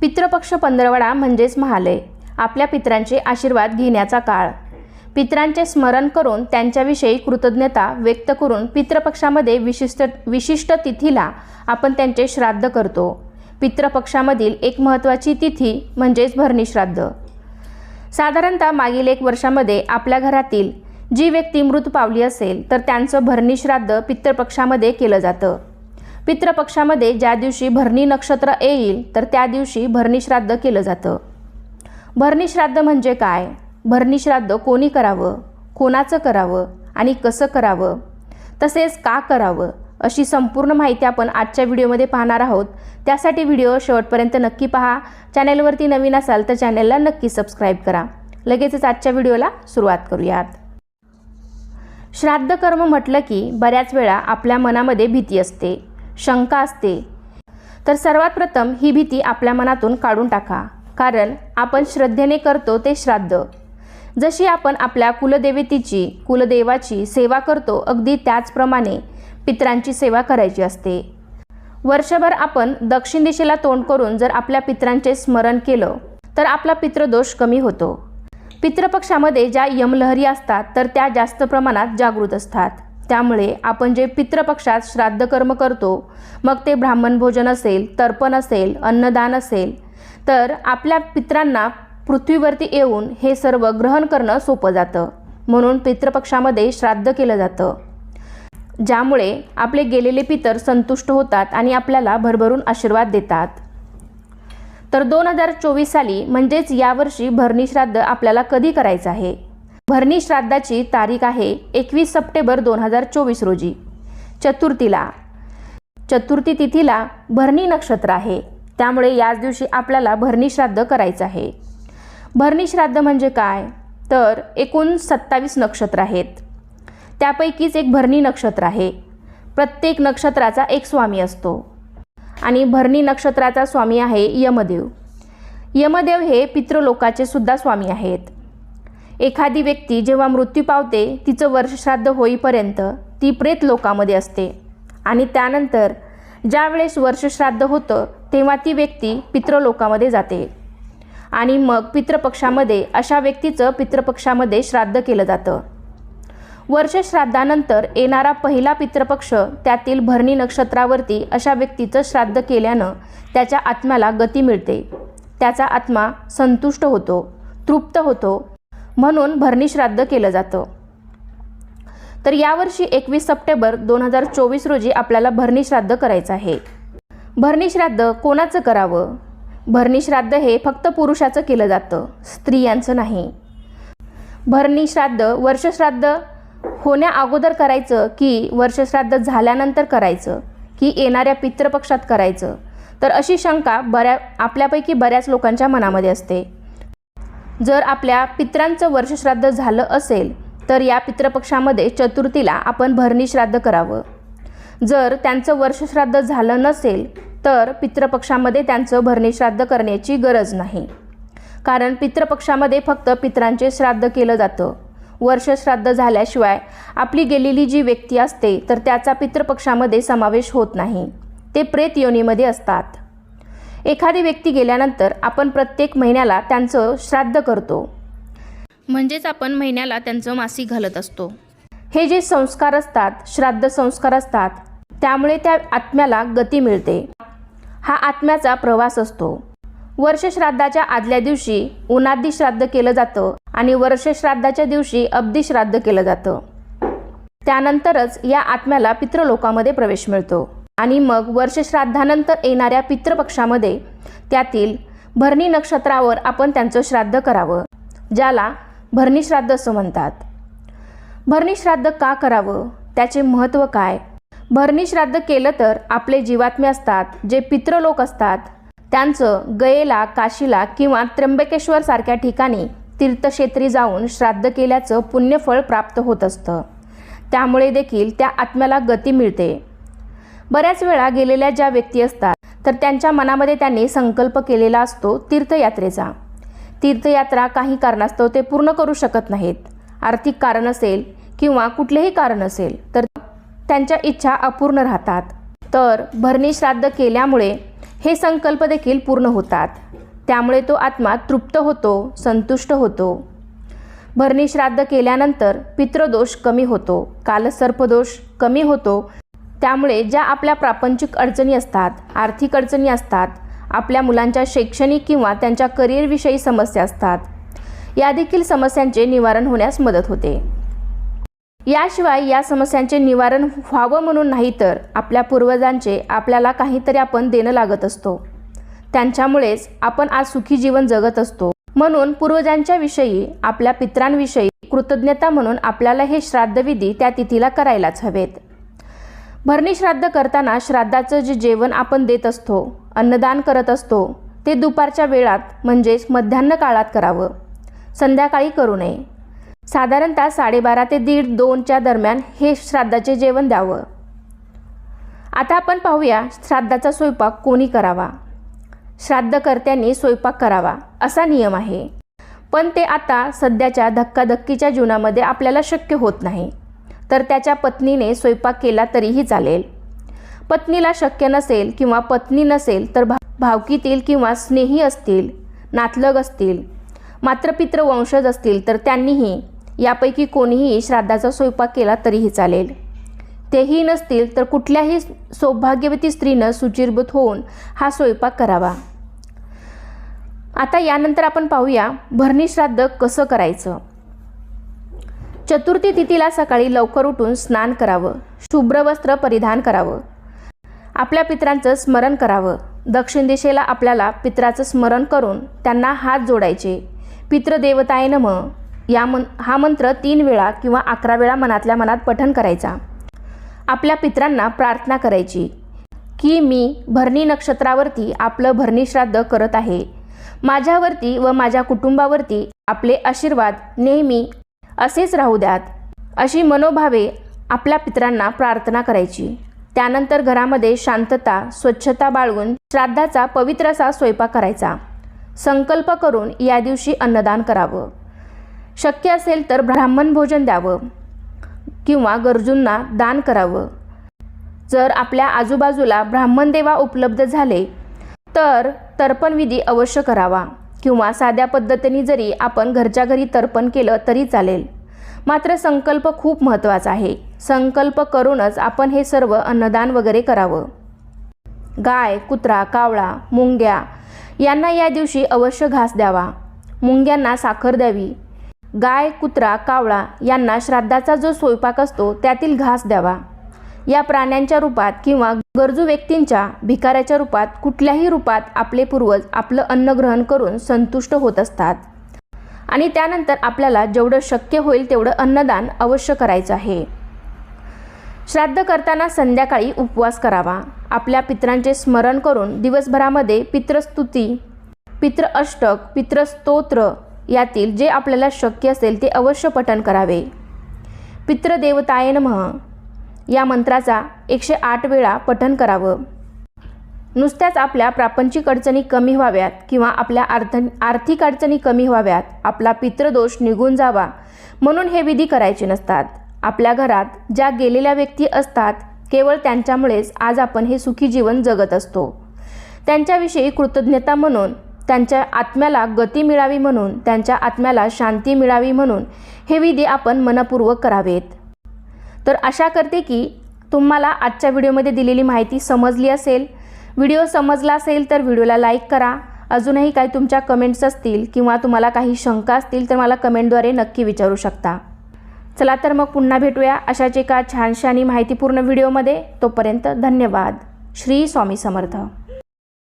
पितृपक्ष पंधरवडा म्हणजेच महालय आपल्या पित्रांचे आशीर्वाद घेण्याचा काळ. पित्रांचे स्मरण करून त्यांच्याविषयी कृतज्ञता व्यक्त करून पितृपक्षामध्ये विशिष्ट विशिष्ट तिथीला आपण त्यांचे श्राद्ध करतो. पितृपक्षामधील एक महत्त्वाची तिथी म्हणजेच भरणी श्राद्ध साधारणतः मागील एक वर्षामध्ये आपल्या घरातील जी व्यक्ती मृत पावली असेल तर त्यांचं भरणी श्राद्ध पितृपक्षामध्ये केलं जातं. पितृपक्षामध्ये ज्या दिवशी भरणी नक्षत्र येईल तर त्या दिवशी भरणी श्राद्ध केलं जातं. भरणी श्राद्ध म्हणजे काय? भरणी श्राद्ध कोणी करावं? कोणाचं करावं? आणि कसं करावं? तसेच का करावं? अशी संपूर्ण माहिती आपण आजच्या व्हिडिओमध्ये पाहणार आहोत. त्यासाठी व्हिडिओ शेवटपर्यंत नक्की पहा. चॅनेलवरती नवीन असाल तर चॅनेलला नक्की सबस्क्राईब करा. लगेचच आजच्या व्हिडिओला सुरुवात करूयात. श्राद्ध कर्म म्हटलं की बऱ्याच वेळा आपल्या मनामध्ये भीती असते. शंका असते. तर सर्वात प्रथम ही भीती आपल्या मनातून काढून टाका. कारण आपण श्रद्धेने करतो ते श्राद्ध. जशी आपण आपल्या कुलदेवतेची कुलदेवाची सेवा करतो अगदी त्याचप्रमाणे पित्रांची सेवा करायची असते. वर्षभर आपण दक्षिण दिशेला तोंड करून जर आपल्या पित्रांचे स्मरण केलं तर आपला पितृदोष कमी होतो. पितृपक्षामध्ये ज्या यमलहरी असतात तर त्या जास्त प्रमाणात जागृत असतात. त्यामुळे आपण जे पितृपक्षात श्राद्ध कर्म करतो मग ते ब्राह्मण भोजन असेल तर्पण असेल अन्नदान असेल तर आपल्या पित्रांना पृथ्वीवरती येऊन हे सर्व ग्रहण करणं सोपं जातं. म्हणून पितृपक्षामध्ये श्राद्ध केलं जातं. ज्यामुळे आपले गेलेले पितर संतुष्ट होतात आणि आपल्याला भरभरून आशीर्वाद देतात. तर दोन हजार चोवीस साली म्हणजेच यावर्षी भरणी श्राद्ध आपल्याला कधी करायचं आहे? भरणी श्राद्धाची तारीख आहे एकवीस सप्टेंबर दोन हजार चोवीस रोजी. चतुर्थीला. चतुर्थी तिथीला भरणी नक्षत्र आहे. त्यामुळे याच दिवशी आपल्याला भरणी श्राद्ध करायचं आहे. भरणी श्राद्ध म्हणजे काय? तर एकूण सत्तावीस नक्षत्र आहेत. त्यापैकीच एक भरणी नक्षत्र आहे. प्रत्येक नक्षत्राचा एक स्वामी असतो. आणि भरणी नक्षत्राचा स्वामी आहे यमदेव. यमदेव हे पितृलोकाचे सुद्धा स्वामी आहेत. एखादी व्यक्ती जेव्हा मृत्यू पावते तिचं वर्षश्राद्ध होईपर्यंत ती प्रेत लोकामध्ये असते. आणि त्यानंतर ज्यावेळेस वर्षश्राद्ध होतं तेव्हा ती व्यक्ती पितृलोकामध्ये जाते. आणि मग पितृपक्षामध्ये अशा व्यक्तीचं पितृपक्षामध्ये श्राद्ध केलं जातं. वर्षश्राद्धानंतर येणारा पहिला पितृपक्ष त्यातील भरणी नक्षत्रावरती अशा व्यक्तीचं श्राद्ध केल्यानं त्याच्या आत्म्याला गती मिळते. त्याचा आत्मा संतुष्ट होतो तृप्त होतो म्हणून भरणी श्राद्ध केलं जातं. तर यावर्षी एकवीस सप्टेंबर दोन हजार चोवीस रोजी आपल्याला भरणी श्राद्ध करायचं आहे. भरणी श्राद्ध कोणाचं करावं? भरणी श्राद्ध हे फक्त पुरुषाचं केलं जातं स्त्रियांचं नाही. भरणी श्राद्ध वर्षश्राद्ध होण्या अगोदर करायचं की वर्षश्राद्ध झाल्यानंतर करायचं की येणाऱ्या पितृपक्षात करायचं? तर अशी शंका बऱ्या आपल्यापैकी बऱ्याच लोकांच्या मनामध्ये असते. जर आपल्या पित्रांचं वर्षश्राद्ध झालं असेल तर या पितृपक्षामध्ये चतुर्थीला आपण भरणी श्राद्ध करावं. जर त्यांचं वर्षश्राद्ध झालं नसेल तर पितृपक्षामध्ये त्यांचं भरणी श्राद्ध करण्याची गरज नाही. कारण पितृपक्षामध्ये फक्त पित्रांचे श्राद्ध केलं जातं. वर्षश्राद्ध झाल्याशिवाय आपली गेलेली जी व्यक्ती असते तर त्याचा पितृपक्षामध्ये समावेश होत नाही. ते प्रेत योनीमध्ये असतात. एखादी व्यक्ती गेल्यानंतर आपण प्रत्येक महिन्याला त्यांचं श्राद्ध करतो. म्हणजेच आपण महिन्याला त्यांचं मासिक घालत असतो. हे जे संस्कार असतात श्राद्ध संस्कार असतात त्यामुळे त्या आत्म्याला गती मिळते. हा आत्म्याचा प्रवास असतो. वर्षश्राद्धाच्या आदल्या दिवशी उनादी श्राद्ध केलं जातं आणि वर्षश्राद्धाच्या दिवशी अब्दी श्राद्ध केलं जातं. त्यानंतरच या आत्म्याला पितृलोकामध्ये प्रवेश मिळतो. आणि मग वर्षश्राद्धानंतर येणाऱ्या पितृपक्षामध्ये त्यातील भरणी नक्षत्रावर आपण त्यांचं श्राद्ध करावं ज्याला भरणी श्राद्ध असं म्हणतात. भरणी श्राद्ध का करावं? त्याचे महत्त्व काय? भरणी श्राद्ध केलं तर आपले जीवात्मे असतात जे पितृलोक असतात. त्यांचं गयेला काशीला किंवा त्र्यंबकेश्वर सारख्या ठिकाणी तीर्थक्षेत्री जाऊन श्राद्ध केल्याचं पुण्यफळ प्राप्त होत असतं. त्यामुळे देखील त्या आत्म्याला गती मिळते. बऱ्याच वेळा गेलेल्या ज्या व्यक्ती असतात तर त्यांच्या मनामध्ये त्यांनी संकल्प केलेला असतो तीर्थयात्रेचा. तीर्थयात्रा काही कारणास्तव ते पूर्ण करू शकत नाहीत. आर्थिक कारण असेल किंवा कुठलेही कारण असेल तर त्यांच्या इच्छा अपूर्ण राहतात. तर भरणी श्राद्ध केल्यामुळे हे संकल्प देखील पूर्ण होतात. त्यामुळे तो आत्मा तृप्त होतो संतुष्ट होतो. भरणी श्राद्ध केल्यानंतर पितृदोष कमी होतो. कालसर्पदोष कमी होतो. त्यामुळे ज्या आपल्या प्रापंचिक अडचणी असतात आर्थिक अडचणी असतात आपल्या मुलांच्या शैक्षणिक किंवा त्यांच्या करिअरविषयी समस्या असतात या देखील समस्यांचे निवारण होण्यास मदत होते. याशिवाय या समस्यांचे निवारण व्हावं म्हणून नाही तर आपल्या पूर्वजांचे आपल्याला काहीतरी आपण देणं लागत असतो. त्यांच्यामुळेच आपण आज सुखी जीवन जगत असतो. म्हणून पूर्वजांच्या विषयी आपल्या पित्रांविषयी कृतज्ञता म्हणून आपल्याला हे श्राद्धविधी त्या तिथीला करायलाच हवेत. भरणी श्राद्ध करताना श्राद्धाचं जे जेवण आपण देत असतो अन्नदान करत असतो ते दुपारच्या वेळात म्हणजेच मध्यान्ह काळात करावं. संध्याकाळी करू नये. साधारणतः साडेबारा ते दीड दोनच्या दरम्यान हे श्राद्धाचे जेवण द्यावं. आता आपण पाहूया श्राद्धाचा स्वयंपाक कोणी करावा. श्राद्धकर्त्यांनी स्वयंपाक करावा असा नियम आहे. पण ते आता सध्याच्या धक्काधक्कीच्या जीवनामध्ये आपल्याला शक्य होत नाही. तर त्याच्या पत्नीने स्वयंपाक केला तरीही चालेल. पत्नीला शक्य नसेल किंवा पत्नी नसेल तर भा भावकीतील किंवा स्नेही असतील नातलग असतील मात्र पित्र वंशज असतील तर त्यांनीही यापैकी कोणीही श्राद्धाचा स्वयंपाक केला तरीही चालेल. तेही नसतील तर कुठल्याही सौभाग्यवती स्त्रीनं सुचिरभूत होऊन हा स्वयंपाक करावा. आता यानंतर आपण पाहूया भरणी श्राद्ध कसं करायचं? चतुर्थी तिथीला सकाळी लवकर उठून स्नान करावं शुभ्र वस्त्र परिधान करावं आपल्या पित्रांचं स्मरण करावं. दक्षिण दिशेला आपल्याला पित्राचं स्मरण करून त्यांना हात जोडायचे. पितृदेवताय नम या मन हा मंत्र तीन वेळा किंवा अकरा वेळा मनातल्या मनात पठन करायचा. आपल्या पित्रांना प्रार्थना करायची की मी भरणी नक्षत्रावरती आपलं भरणी श्राद्ध करत आहे. माझ्यावरती व माझ्या कुटुंबावरती आपले आशीर्वाद नेहमी असेच राहू द्यात. अशी मनोभावे आपल्या पित्रांना प्रार्थना करायची. त्यानंतर घरामध्ये शांतता स्वच्छता बाळगून श्राद्धाचा पवित्र असा स्वयंपाक करायचा. संकल्प करून या दिवशी अन्नदान करावं. शक्य असेल तर ब्राह्मण भोजन द्यावं किंवा गरजूंना दान करावं. जर आपल्या आजूबाजूला ब्राह्मण देवा उपलब्ध झाले तर तर्पणविधी अवश्य करावा. किंवा साध्या पद्धतीने जरी आपण घरच्या घरी तर्पण केलं तरी चालेल. मात्र संकल्प खूप महत्त्वाचा आहे. संकल्प करूनच आपण हे सर्व अन्नदान वगैरे करावं. गाय कुत्रा कावळा मुंग्या यांना या दिवशी अवश्य घास द्यावा. मुंग्यांना साखर द्यावी. गाय कुत्रा कावळा यांना श्राद्धाचा जो स्वयंपाक असतो त्यातील घास द्यावा. या प्राण्यांच्या रूपात किंवा गरजू व्यक्तींच्या भिकाऱ्याच्या रूपात कुठल्याही रूपात आपले पूर्वज आपलं अन्न ग्रहण करून संतुष्ट होत असतात. आणि त्यानंतर आपल्याला जेवढं शक्य होईल तेवढं अन्नदान अवश्य करायचं आहे. श्राद्ध करताना संध्याकाळी उपवास करावा. आपल्या पित्रांचे स्मरण करून दिवसभरामध्ये पित्रस्तुती पित्र अष्टक पित्रस्तोत्र यातील जे आपल्याला शक्य असेल ते अवश्य पठण करावे. पित्रदेवताय नमः. या मंत्राचा एकशे आठ वेळा पठण करावं. नुसत्याच आपल्या प्रापंचिक अडचणी कमी व्हाव्यात किंवा आपल्या अर्थ आर्थिक अडचणी कमी व्हाव्यात आपला पितृदोष निघून जावा म्हणून हे विधी करायचे नसतात. आपल्या घरात ज्या गेलेल्या व्यक्ती असतात केवळ त्यांच्यामुळेच आज आपण हे सुखी जीवन जगत असतो. त्यांच्याविषयी कृतज्ञता म्हणून त्यांच्या आत्म्याला गती मिळावी म्हणून त्यांच्या आत्म्याला शांती मिळावी म्हणून हे विधी आपण मनपूर्वक करावेत. तर आशा करते की तुम्हाला आजच्या व्हिडिओमध्ये दिलेली माहिती समजली असेल. व्हिडिओ समजला असेल तर व्हिडिओला लाईक करा. अजूनही काही तुमच्या कमेंट्स असतील किंवा तुम्हाला काही शंका असतील तर मला कमेंटद्वारे नक्की विचारू शकता. चला तर मग पुन्हा भेटूया अशाच एका छानशा आणि माहितीपूर्ण व्हिडिओमध्ये. तोपर्यंत धन्यवाद. श्री स्वामी समर्थ.